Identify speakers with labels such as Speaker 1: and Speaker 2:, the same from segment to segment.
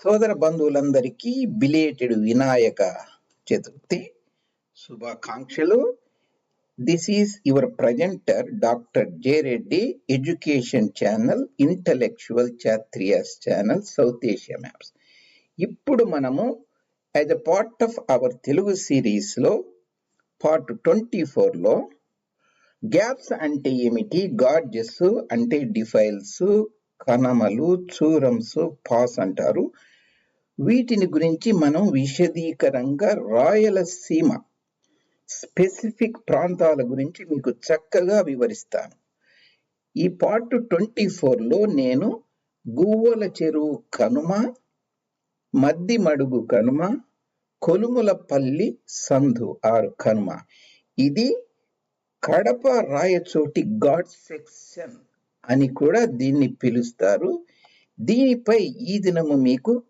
Speaker 1: సోదర బంధువులందరికీ బిలేటెడ్ వినాయక చతుర్థి శుభాకాంక్షలు. This is your presenter doctor J Reddy education channel intellectual చాత్రియాస్ channel south Asia maps ఇప్పుడు మనము as a part of our Telugu సిరీస్లో part twenty ఫోర్లో gaps అంటే ఏమిటి గాడ్జెస్ అంటే డిఫైల్స్ కనమలు చూరమ్స్ పాస్ అంటారు. వీటిని గురించి మనం విశదీకరంగా రాయలసీమ స్పెసిఫిక్ ప్రాంతాల గురించి మీకు చక్కగా వివరిస్తాను. ఈ పార్ట్ ట్వంటీ ఫోర్లో నేను గువ్వల చెరువు కనుమ మద్ది మడుగు కనుమ కొలుములపల్లి సంధు ఆరు కనుమ. ఇది కడప రాయచోటి గాడ్ సెక్షన్. అని కూడా దీన్ని పిలుస్తారు. దీనిపై ఈ దినము మీకు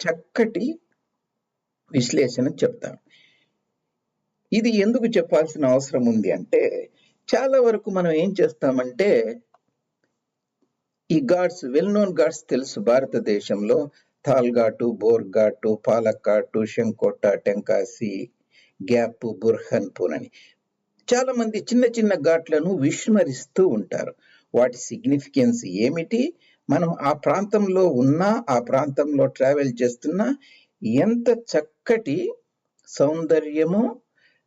Speaker 1: చక్కటి విశ్లేషణ చెప్తాను. ఇది ఎందుకు చెప్పాల్సిన అవసరం ఉంది అంటే చాలా వరకు మనం ఏం చేస్తామంటే ఈ గాడ్స్ వెల్ నోన్ గాడ్స్ తెలుసు భారతదేశంలో. థాల్ఘాటు బోర్ఘాటు పాలక్కాటు శంకోట టెంకాసి గ్యాప్ బుర్హన్పూర్ అని. చాలా మంది చిన్న చిన్న ఘాట్లను విస్మరిస్తూ ఉంటారు. వాటి సిగ్నిఫికెన్స్ ఏమిటి? మనం ఆ ప్రాంతంలో ఉన్నా ఆ ప్రాంతంలో ట్రావెల్ చేస్తున్నా ఎంత చక్కటి సౌందర్యము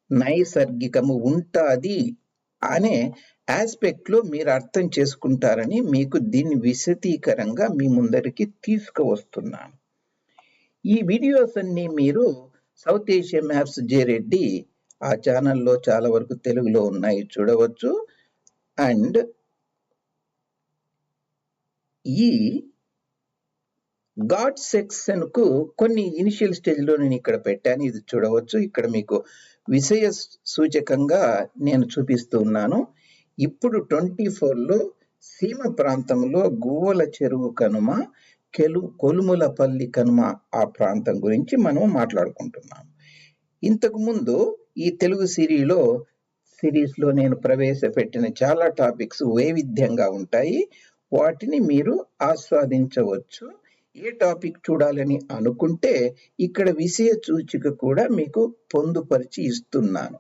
Speaker 1: నైసర్గికము ఉంటుంది అనే ఆస్పెక్ట్లో మీరు అర్థం చేసుకుంటారని మీకు దీన్ని విశదీకరంగా మీ ముందరికి తీసుకువస్తున్నాను. ఈ వీడియోస్ అన్ని మీరు south Asia maps J Reddy ఆ ఛానల్లో చాలా వరకు తెలుగులో ఉన్నాయి చూడవచ్చు. అండ్ ఈ గాడ్ సెక్షన్కు కొన్ని ఇనిషియల్ స్టేజ్లో నేను ఇక్కడ పెట్టాను. ఇది చూడవచ్చు. ఇక్కడ మీకు విషయ సూచకంగా నేను చూపిస్తూ ఉన్నాను. ఇప్పుడు ట్వంటీ లో సీమ ప్రాంతంలో గువ్వల చెరువు కనుమ కెలు కొలుములపల్లి కనుమ ఆ ప్రాంతం గురించి మనం మాట్లాడుకుంటున్నాం ఇంతకు ముందు ఈ తెలుగు సిరీలో సిరీస్లో నేను ప్రవేశపెట్టిన చాలా టాపిక్స్ వైవిధ్యంగా ఉంటాయి. వాటిని మీరు ఆస్వాదించవచ్చు. ఏ టాపిక్ చూడాలని అనుకుంటే ఇక్కడ విషయ సూచిక కూడా మీకు పొందుపరిచి ఇస్తున్నాను.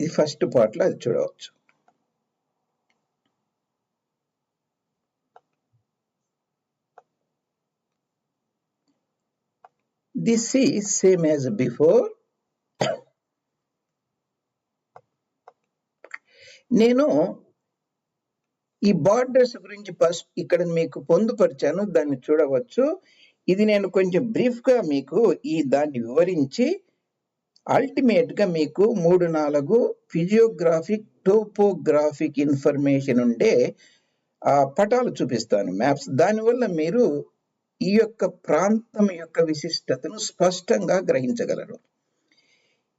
Speaker 1: ఇది ఫస్ట్ పార్ట్లో అది చూడవచ్చు. This is same as before నేను ఈ బార్డర్స్ గురించి ఫస్ట్ ఇక్కడ మీకు పొందుపరిచాను దాన్ని చూడవచ్చు. ఇది నేను కొంచెం బ్రీఫ్గా మీకు ఈ దాన్ని వివరించి అల్టిమేట్గా మీకు మూడు నాలుగు ఫిజియోగ్రాఫిక్ టోపోగ్రాఫిక్ ఇన్ఫర్మేషన్ ఉండే ఆ పటాలు చూపిస్తాను మ్యాప్స్ దానివల్ల మీరు ఈ యొక్క ప్రాంతం యొక్క విశిష్టతను స్పష్టంగా గ్రహించగలరు.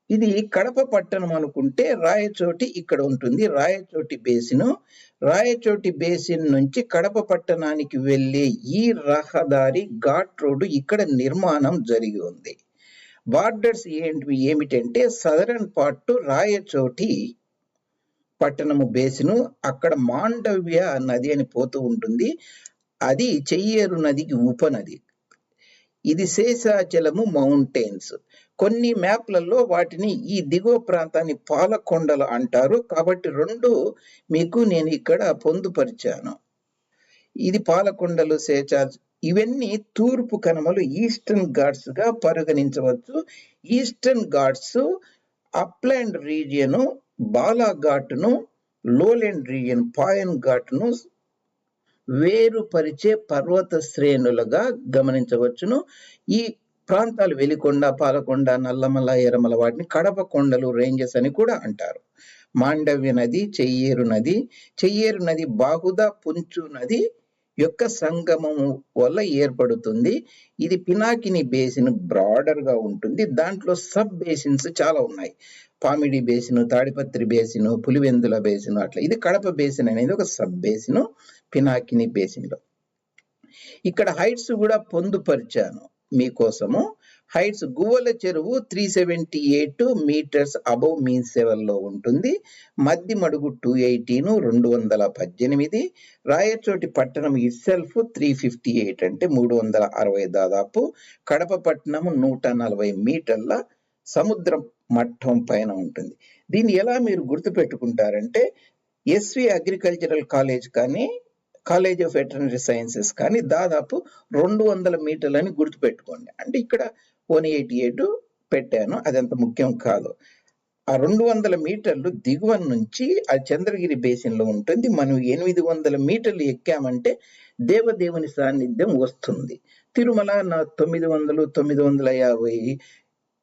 Speaker 1: ఇది కడప పట్టణం అనుకుంటే రాయచోటి ఇక్కడ ఉంటుంది. రాయచోటి బేసిన్. రాయచోటి బేసిన్ నుంచి కడప పట్టణానికి వెళ్ళే ఈ రహదారి ఘాట్ రోడ్డు ఇక్కడ నిర్మాణం జరిగి ఉంది. బార్డర్స్ ఏంటివి ఏమిటంటే సదరన్ పార్ట్ రాయచోటి పట్టణము బేసిను. అక్కడ మాండవ్య నది అని పోతూ ఉంటుంది. అది చెయ్యేరు నదికి ఉపనది. ఇది శేషాచలము మౌంటైన్స్. కొన్ని మ్యాప్లలో వాటిని ఈ దిగువ ప్రాంతాన్ని పాలకొండలు అంటారు. కాబట్టి రెండు మీకు నేను ఇక్కడ పొందుపరిచాను. ఇది పాలకొండలు శేషా ఇవన్నీ తూర్పు కనుమలు ఈస్టర్న్ ఘాట్స్గా పరిగణించవచ్చు. ఈస్టర్న్ ఘాట్స్ అప్లాండ్ రీజియను బాలాఘాట్ను లోలెండ్ రీజియన్ పాయన్ ఘాట్ను వేరుపరిచే పర్వత శ్రేణులుగా గమనించవచ్చును. ఈ ప్రాంతాలు వెలికొండ పాలకొండ నల్లమల ఎరమల వాటిని కడప కొండలు రేంజెస్ అని కూడా అంటారు. మాండవ్య నది చెయ్యేరు నది చెయ్యేరు నది బాహుద పుంచు నది యొక్క సంగమము వల్ల ఏర్పడుతుంది. ఇది పినాకిని బేసిన్ బ్రాడర్గా ఉంటుంది. దాంట్లో సబ్ బేసిన్స్ చాలా ఉన్నాయి. Pamidi basin Tadipatri basin Pulivendula basin అట్లా. ఇది కడప బేసిన్ అనేది ఒక సబ్ బేసిన్. పినాకిని బేసిన్లో. ఇక్కడ హైట్స్ కూడా పొందుపరిచాను మీకోసము. Heights Guvvala Cheruvu three seventy eight metres above mean సెవెన్లో ఉంటుంది. మద్ది మడుగు టూ ఎయిటీను రెండు వందల పద్దెనిమిది. రాయచోటి పట్టణం ఇట్సెల్ఫ్ త్రీ ఫిఫ్టీ ఎయిట్ అంటే మూడు వందల అరవై దాదాపు. కడప పట్టణం నూట నలభై మీటర్ల సముద్రం మట్టం పైన ఉంటుంది. దీన్ని ఎలా మీరు గుర్తుపెట్టుకుంటారంటే ఎస్వి అగ్రికల్చరల్ కాలేజ్ కానీ కాలేజ్ ఆఫ్ వెటనరీ సైన్సెస్ కానీ దాదాపు రెండు వందల మీటర్లని గుర్తుపెట్టుకోండి. అంటే ఇక్కడ వన్ ఎయిటీ ఎయిట్ పెట్టాను అది అంత ముఖ్యం కాదు. ఆ రెండు వందల మీటర్లు దిగువ నుంచి ఆ చంద్రగిరి బేసిన్లో ఉంటుంది. మనం ఎనిమిది వందల మీటర్లు ఎక్కామంటే దేవదేవుని సాన్నిధ్యం వస్తుంది. తిరుమల నా తొమ్మిది వందలు తొమ్మిది వందల యాభై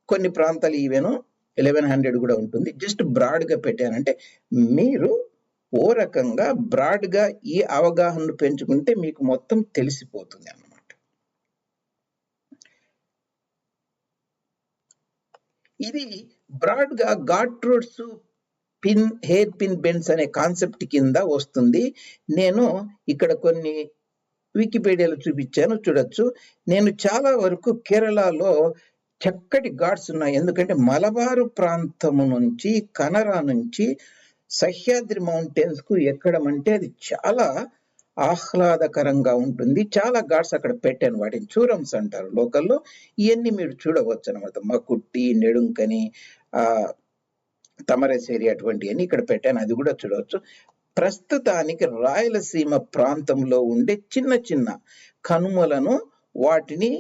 Speaker 1: కొన్ని ప్రాంతాలు ఈవెను ఎలెవెన్ హండ్రెడ్ కూడా ఉంటుంది. జస్ట్ బ్రాడ్గా పెట్టానంటే మీరు ఓ రకంగా బ్రాడ్గా ఈ అవగాహనను పెంచుకుంటే మీకు మొత్తం తెలిసిపోతుంది అన్నమాట. ఇది బ్రాడ్గా God routes roads pin hairpin bends అనే కాన్సెప్ట్ కింద వస్తుంది. నేను ఇక్కడ కొన్ని వికీపీడియాలో చూపించాను చూడొచ్చు. నేను చాలా వరకు కేరళలో చక్కటి ఘాట్స్ ఉన్నాయి. ఎందుకంటే మలబారు ప్రాంతము నుంచి కనరా నుంచి సహ్యాద్రి మౌంటైన్స్కు ఎక్కడం అంటే అది చాలా ఆహ్లాదకరంగా ఉంటుంది. చాలా ఘాట్స్ అక్కడ పెట్టాను. వాటిని చూరమ్స్ అంటారు లోకల్లో. ఇవన్నీ మీరు చూడవచ్చు అనమాట మకుట్టి నెడుంకని ఆ తమరసేరి అటువంటివన్నీ ఇక్కడ పెట్టాను. అది కూడా చూడవచ్చు. ప్రస్తుతానికి రాయలసీమ ప్రాంతంలో ఉండే చిన్న చిన్న కనుమలను వాటిని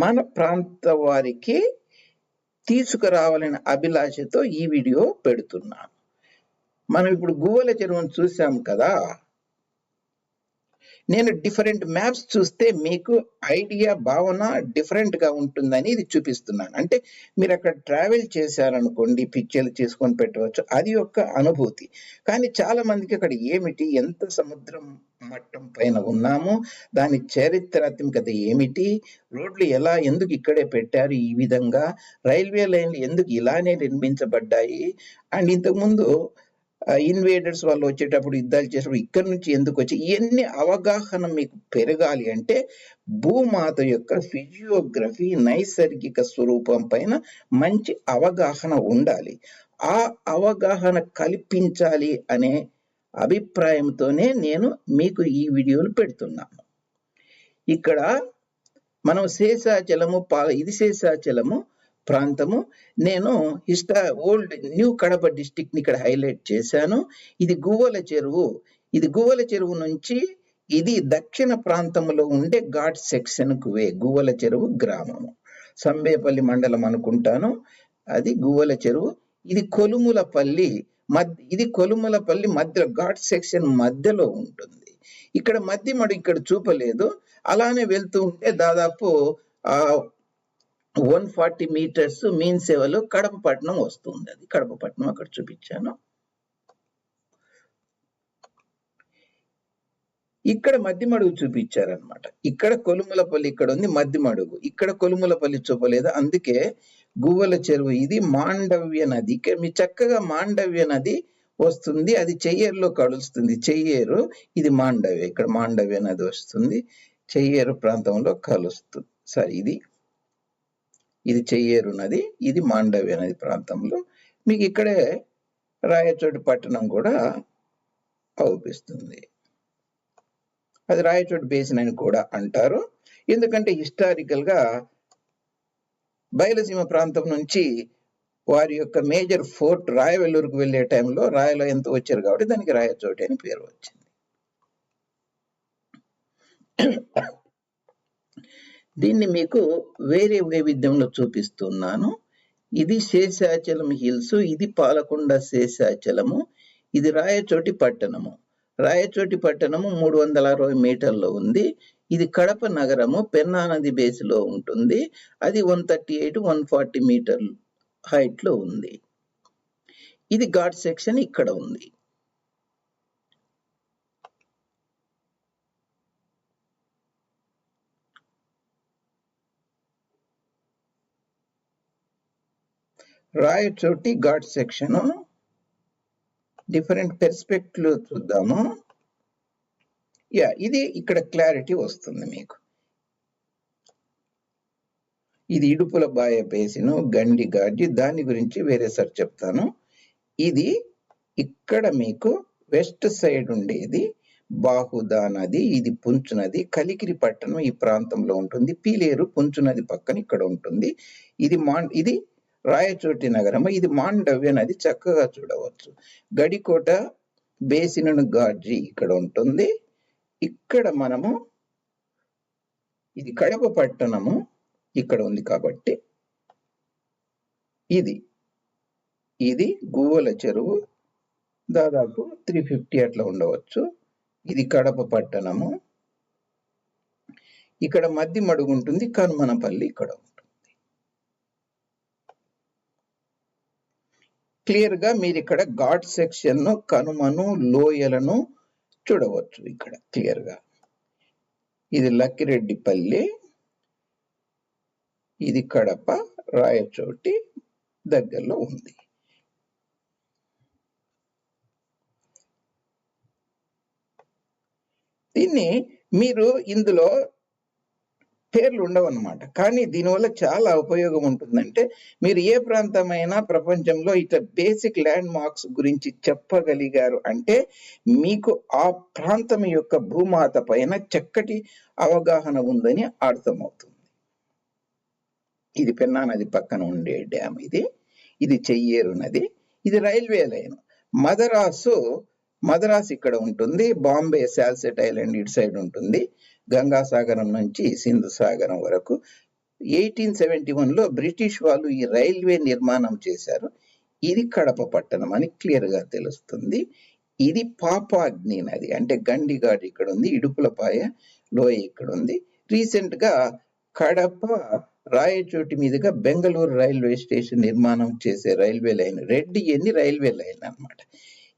Speaker 1: మన ప్రాంత వారికి తీసుకురావాలనే అభిలాషతో ఈ వీడియో పెడుతున్నాను మనం ఇప్పుడు గువ్వల చెరువును చూసాం కదా నేను డిఫరెంట్ మ్యాప్స్ చూస్తే మీకు ఐడియా భావన డిఫరెంట్గా ఉంటుందని ఇది చూపిస్తున్నాను. అంటే మీరు అక్కడ ట్రావెల్ చేశారనుకోండి పిక్చర్లు చేసుకొని పెట్టవచ్చు అది ఒక అనుభూతి. కానీ చాలా మందికి అక్కడ ఏమిటి ఎంత సముద్రం మట్టం పైన ఉన్నాము దాని చారిత్రాత్మకత ఏమిటి రోడ్లు ఎలా ఎందుకు ఇక్కడే పెట్టారు ఈ విధంగా రైల్వే లైన్లు ఎందుకు ఇలానే నిర్మించబడ్డాయి అండ్ ఇంతకుముందు ఇన్వేడర్స్ వాళ్ళు వచ్చేటప్పుడు యుద్ధాలు చేసేటప్పుడు ఇక్కడి నుంచి ఎందుకు వచ్చి ఇవన్నీ అవగాహన మీకు పెరగాలి అంటే భూమాత యొక్క ఫిజియోగ్రఫీ నైసర్గిక స్వరూపం పైన మంచి అవగాహన ఉండాలి. ఆ అవగాహన కల్పించాలి అనే అభిప్రాయంతోనే నేను మీకు ఈ వీడియోలు పెడుతున్నాను. ఇక్కడ మనం శేషాచలము పాల ఇది శేషాచలము ప్రాంతము. నేను హిస్టా ఓల్డ్ న్యూ కడప డిస్టిక్ని ఇక్కడ హైలైట్ చేశాను. ఇది గువ్వల చెరువు. ఇది గువ్వల చెరువు నుంచి ఇది దక్షిణ ప్రాంతంలో ఉండే ఘాట్ సెక్షన్కు వే గువ్వల చెరువు గ్రామము. సంబేపల్లి మండలం అనుకుంటాను. అది గువ్వల చెరువు. ఇది కొలుములపల్లి మధ్య ఇది కొలుములపల్లి మధ్య ఘాట్ సెక్షన్ మధ్యలో ఉంటుంది. ఇక్కడ మధ్య మడు ఇక్కడ చూపలేదు. అలానే వెళ్తూ ఉంటే దాదాపు ఆ వన్ ఫార్టీ మీటర్స్ మీన్ సేవలో కడప పట్టణం వస్తుంది. అది కడప పట్టణం అక్కడ చూపించాను. ఇక్కడ మధ్యమడుగు చూపించారనమాట ఇక్కడ కొలుములపల్లి ఇక్కడ ఉంది మధ్యమడుగు ఇక్కడ కొలుములపల్లి చూపలేదు. అందుకే గువ్వల చెరువు ఇది మాండవ్య నది. ఇక్కడ మీ చక్కగా మాండవ్య నది వస్తుంది. అది చెయ్యేరులో కలుస్తుంది. చెయ్యేరు ఇది మాండవ్య. ఇక్కడ మాండవ్య నది వస్తుంది. చెయ్యేరు ప్రాంతంలో కలుస్తుంది సరే ఇది ఇది చెయ్యేరు నది ఇది మాండవ్య నది ప్రాంతంలో. మీకు ఇక్కడే రాయచోటి పట్టణం కూడా అవుపిస్తుంది. అది రాయచోటి బేసిన్ అని కూడా అంటారు. ఎందుకంటే హిస్టారికల్గా బయలసీమ ప్రాంతం నుంచి వారి యొక్క మేజర్ ఫోర్ట్ రాయవెల్లూరుకు వెళ్ళే టైంలో రాయలో ఎంత వచ్చారు కాబట్టి దానికి రాయచోటి అని పేరు వచ్చింది. దీన్ని మీకు వేరే వైవిధ్యంలో చూపిస్తున్నాను. ఇది శేషాచలం హిల్స్ ఇది పాలకొండ శేషాచలము ఇది రాయచోటి పట్టణము. రాయచోటి పట్టణము మూడు వందల అరవై మీటర్లు ఉంది. ఇది కడప నగరము పెన్నా నది బేస్లో ఉంటుంది. అది one thirty eight one forty metre హైట్లో ఉంది. ఇది ఘాట్ సెక్షన్ ఇక్కడ ఉంది. Rayachoti ghat section different perspective చూద్దాము. యా ఇది ఇక్కడ క్లారిటీ వస్తుంది మీకు. ఇది ఇడుపుల బాయ బేసిను గండి గాడ్జి దాని గురించి వేరేసారి చెప్తాను. ఇది ఇక్కడ మీకు వెస్ట్ సైడ్ ఉండేది బాహుదా నది ఇది పుంచు నది కలికిరి పట్టణం ఈ ప్రాంతంలో ఉంటుంది పీలేరు పుంచు నది పక్కన ఇక్కడ ఉంటుంది. ఇది మా ఇది రాయచోటి నగరం ఇది మాండవ్య నది చక్కగా చూడవచ్చు. గడికోట బేసినను గాడ్జి ఇక్కడ ఉంటుంది. ఇక్కడ మనము ఇది కడప పట్టణము ఇక్కడ ఉంది కాబట్టి ఇది ఇది గువ్వల చెరువు. దాదాపు త్రీ ఫిఫ్టీ అట్లా ఉండవచ్చు. ఇది కడప పట్టణము. ఇక్కడ మధ్య మడుగు ఉంటుంది. కనుమనపల్లి ఇక్కడ ఉంది క్లియర్గా మీరు ఇక్కడ ఘాట్ సెక్షన్ను కనుమను లోయలను చూడవచ్చు ఇక్కడ క్లియర్గా ఇది లక్కిరెడ్డిపల్లి ఇది కడప రాయచోటి దగ్గరలో ఉంది. దీన్ని మీరు ఇందులో పేర్లు ఉండవు అనమాట కానీ దీనివల్ల చాలా ఉపయోగం ఉంటుందంటే మీరు ఏ ప్రాంతమైనా ప్రపంచంలో ఇట్లా బేసిక్ ల్యాండ్ మార్క్స్ గురించి చెప్పగలిగారు అంటే మీకు ఆ ప్రాంతం యొక్క భూమాత పైన చక్కటి అవగాహన ఉందని అర్థమవుతుంది. ఇది పెన్నా నది పక్కన ఉండే డ్యామ్ ఇది. ఇది చెయ్యేరు నది. ఇది రైల్వే లైన్. మదరాసు మద్రాస్ ఇక్కడ ఉంటుంది. బాంబే శాల్సెట్ ఐలాండ్ ఇటు సైడ్ ఉంటుంది. గంగాసాగరం నుంచి సింధు సాగరం వరకు. ఎయిటీన్ సెవెంటీ వన్లో బ్రిటిష్ వాళ్ళు ఈ రైల్వే నిర్మాణం చేశారు. ఇది కడప పట్టణం అని క్లియర్గా తెలుస్తుంది. ఇది పాపాగ్ని నది అంటే గండిఘాట్ ఇక్కడ ఉంది ఇడుపులపాయ లోయ ఇక్కడ ఉంది రీసెంట్గా కడప రాయచోటి మీదుగా బెంగళూరు రైల్వే స్టేషన్ నిర్మాణం చేసే రైల్వే లైన్ రెడ్డి ఎన్ని రైల్వే లైన్ అన్నమాట.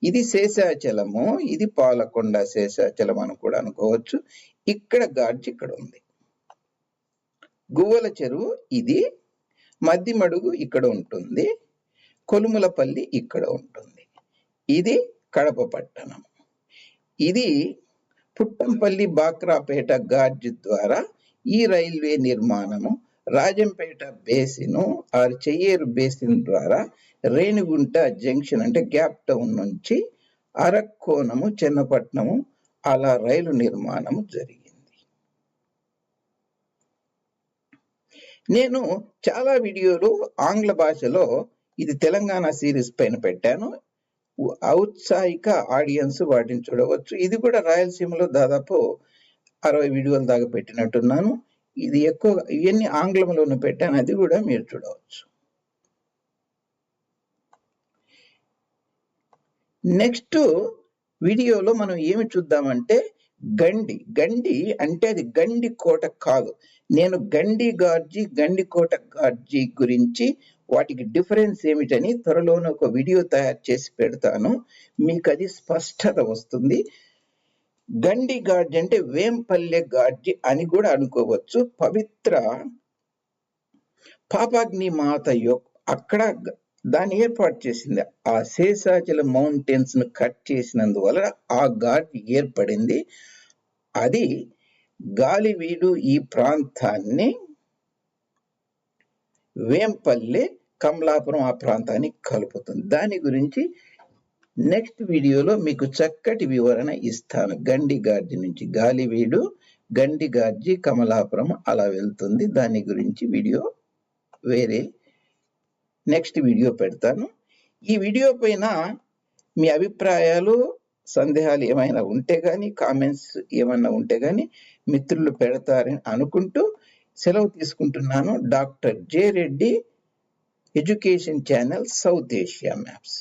Speaker 1: ఇది శేషాచలము ఇది పాలకొండ శేషాచలం అని కూడా అనుకోవచ్చు. ఇక్కడ గాడ్జ్ ఇక్కడ ఉంది. గువ్వల చెరువు ఇది మద్దిమడుగు మడుగు ఇక్కడ ఉంటుంది కొలుములపల్లి ఇక్కడ ఉంటుంది. ఇది కడప పట్టణం. ఇది పుట్టంపల్లి బాక్రాపేట గాడ్జ్ ద్వారా ఈ రైల్వే నిర్మాణము Rajampet basin or Cheyyeru basin ద్వారా రేణిగుంట జంక్షన్ అంటే గ్యాప్ టౌన్ నుంచి అరక్కోణము చెన్నపట్నము అలా రైలు నిర్మాణము జరిగింది. నేను చాలా వీడియోలు ఆంగ్ల భాషలో ఇది తెలంగాణ సిరీస్ పైన పెట్టాను. ఔత్సాహిక ఆడియన్స్ వాటిని చూడవచ్చు. ఇది కూడా రాయలసీమలో దాదాపు అరవై వీడియోల దాకా పెట్టినట్టున్నాను. ఇది ఎక్కువ ఇవన్నీ ఆంగ్లంలోనే పెట్టాను అది కూడా మీరు చూడవచ్చు. నెక్స్ట్ వీడియోలో మనం ఏమి చూద్దామంటే గండి. గండి అంటే అది గండి కోట కాదు. నేను గండి గార్జీ గండి కోట గార్జీ గురించి వాటికి డిఫరెన్స్ ఏమిటని త్వరలోనే ఒక వీడియో తయారు చేసి పెడతాను. మీకు అది స్పష్టత వస్తుంది. గండి గాడ్జి అంటే వేంపల్లె గాడ్జి అని కూడా అనుకోవచ్చు. పవిత్ర పాపాగ్ని మాత యొక్క అక్కడ దాన్ని ఏర్పాటు చేసింది. ఆ శేషాచల మౌంటైన్స్ను కట్ చేసినందువల్ల ఆ ఘాట్ ఏర్పడింది. అది గాలివీడు ఈ ప్రాంతాన్ని వేంపల్లె కమలాపురం ఆ ప్రాంతాన్ని కలుపుతుంది. దాని గురించి నెక్స్ట్ వీడియోలో మీకు చక్కటి వివరణ ఇస్తాను. గండి గార్జి నుంచి గాలివీడు గండి గార్జి కమలాపురం అలా వెళ్తుంది. దాని గురించి వీడియో వేరే నెక్స్ట్ వీడియో పెడతాను. ఈ వీడియో పైన మీ అభిప్రాయాలు సందేహాలు ఏమైనా ఉంటే కానీ కామెంట్స్ ఏమైనా ఉంటే కానీ మిత్రులు పెడతారని అనుకుంటూ సెలవు తీసుకుంటున్నాను. Doctor J Reddy education channel south Asia maps.